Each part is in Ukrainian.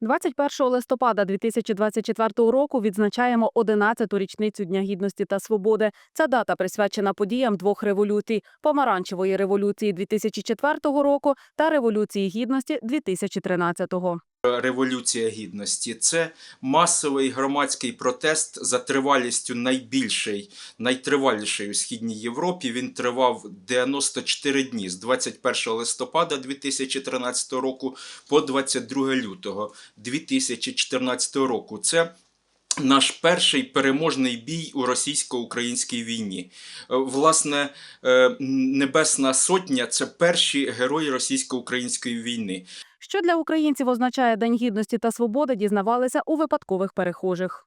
21 листопада 2024 року відзначаємо 11-ту річницю Дня гідності та свободи. Ця дата присвячена подіям двох революцій: помаранчевої революції 2004 року та революції гідності 2013-го. Революція гідності це масовий громадський протест за тривалістю найбільший, найтриваліший у східній Європі. Він тривав 94 дні з 21 листопада 2013 року по 22 лютого 2014 року. Це наш перший переможний бій у російсько-українській війні. Е, Власне, е, Небесна Сотня це перші герої російсько-української війни. Що для українців означає День гідності та свободи, дізнавалися у випадкових перехожих.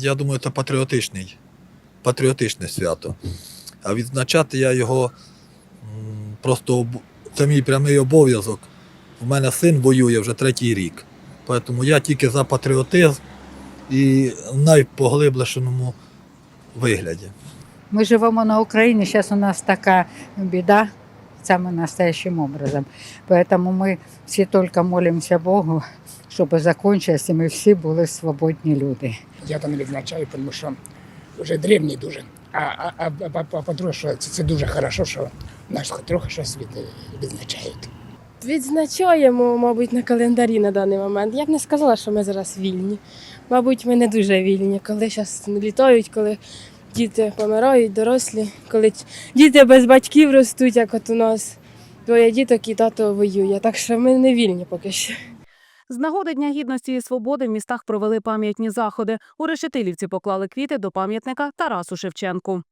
Я думаю, це патріотичний, патріотичне свято. А відзначати я його просто це мій прямий обов'язок. У мене син воює вже третій рік. Тому я тільки за патріотизм і в найпоглибленому вигляді. Мы живем на Украине, сейчас у нас такая беда самым настоящим образом. Поэтому мы все только молимся Богу, щоб закончилось, і ми всі були свободні люди. Я то не відзначаю, тому що вже древній дуже. А, а, а, а, а по-друге, що це, це дуже хорошо, що наш хоч трохи щось від, відзначають. Відзначаємо, мабуть, на календарі на даний момент. Я б не сказала, що ми зараз вільні. Мабуть, ми не дуже вільні, коли зараз літають, коли діти помирають, дорослі, коли діти без батьків ростуть, як от у нас. Двоє діток і тато воює. Так що ми не вільні поки що. З нагоди Дня гідності і свободи в містах провели пам'ятні заходи. У Решетилівці поклали квіти до пам'ятника Тарасу Шевченку.